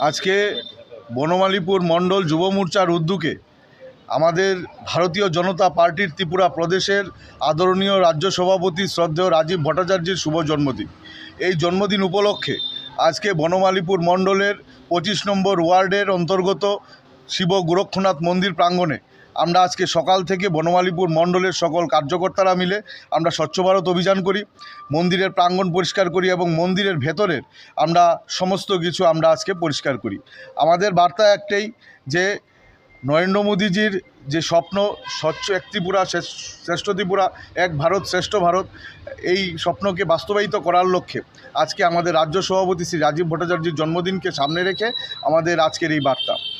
আজকে বনমালীপুর মণ্ডল যুব মোর্চার উদ্যোগে আমাদের ভারতীয় জনতা পার্টির ত্রিপুরা প্রদেশের আদরণীয় রাজ্য সভাপতি শ্রদ্ধেয় রাজীব ভট্টাচার্যের শুভ জন্মদিন। এই জন্মদিন উপলক্ষে আজকে বনমালীপুর মণ্ডলের পঁচিশ নম্বর ওয়ার্ডের অন্তর্গত শিব গোরক্ষনাথ মন্দির প্রাঙ্গণে আমরা আজকে সকাল থেকে বনমালীপুর মণ্ডলের সকল কার্যকর্তারা মিলে আমরা স্বচ্ছ ভারত অভিযান করি, মন্দিরের প্রাঙ্গণ পরিষ্কার করি এবং মন্দিরের ভেতরের আমরা সমস্ত কিছু আমরা আজকে পরিষ্কার করি। আমাদের বার্তা একটাই যে নরেন্দ্র মোদীজির যে স্বপ্ন, স্বচ্ছ এক ত্রিপুরা, শ্রেষ্ঠ- ত্রিপুরা, এক ভারত, শ্রেষ্ঠ ভারত, এই স্বপ্নকে বাস্তবায়িত করার লক্ষ্যে আজকে আমাদের রাজ্য সভাপতি শ্রী রাজীব ভট্টাচার্যের জন্মদিনকে সামনে রেখে আমাদের আজকের এই বার্তা।